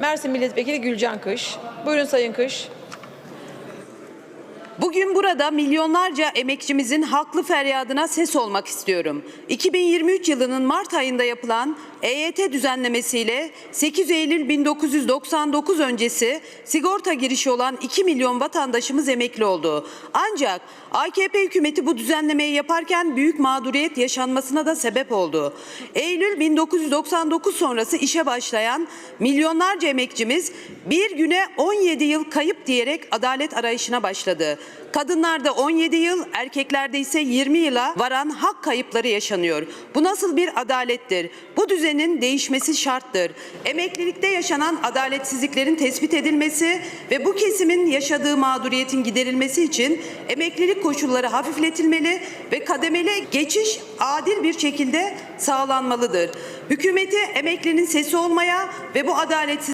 Mersin Milletvekili Gülcan Kış. Buyurun Sayın Kış. Bugün burada milyonlarca emekçimizin haklı feryadına ses olmak istiyorum. 2023 yılının Mart ayında yapılan EYT düzenlemesiyle 8 Eylül 1999 öncesi sigorta girişi olan 2 milyon vatandaşımız emekli oldu. Ancak AKP hükümeti bu düzenlemeyi yaparken büyük mağduriyet yaşanmasına da sebep oldu. Eylül 1999 sonrası işe başlayan milyonlarca emekçimiz bir güne 17 yıl kayıp diyerek adalet arayışına başladı. Kadınlarda 17 yıl, erkeklerde ise 20 yıla varan hak kayıpları yaşanıyor. Bu nasıl bir adalettir? Bu düzenin değişmesi şarttır. Emeklilikte yaşanan adaletsizliklerin tespit edilmesi ve bu kesimin yaşadığı mağduriyetin giderilmesi için emeklilik koşulları hafifletilmeli ve kademeli geçiş adil bir şekilde sağlanmalıdır. Hükümeti emeklinin sesi olmaya ve bu adaletsiz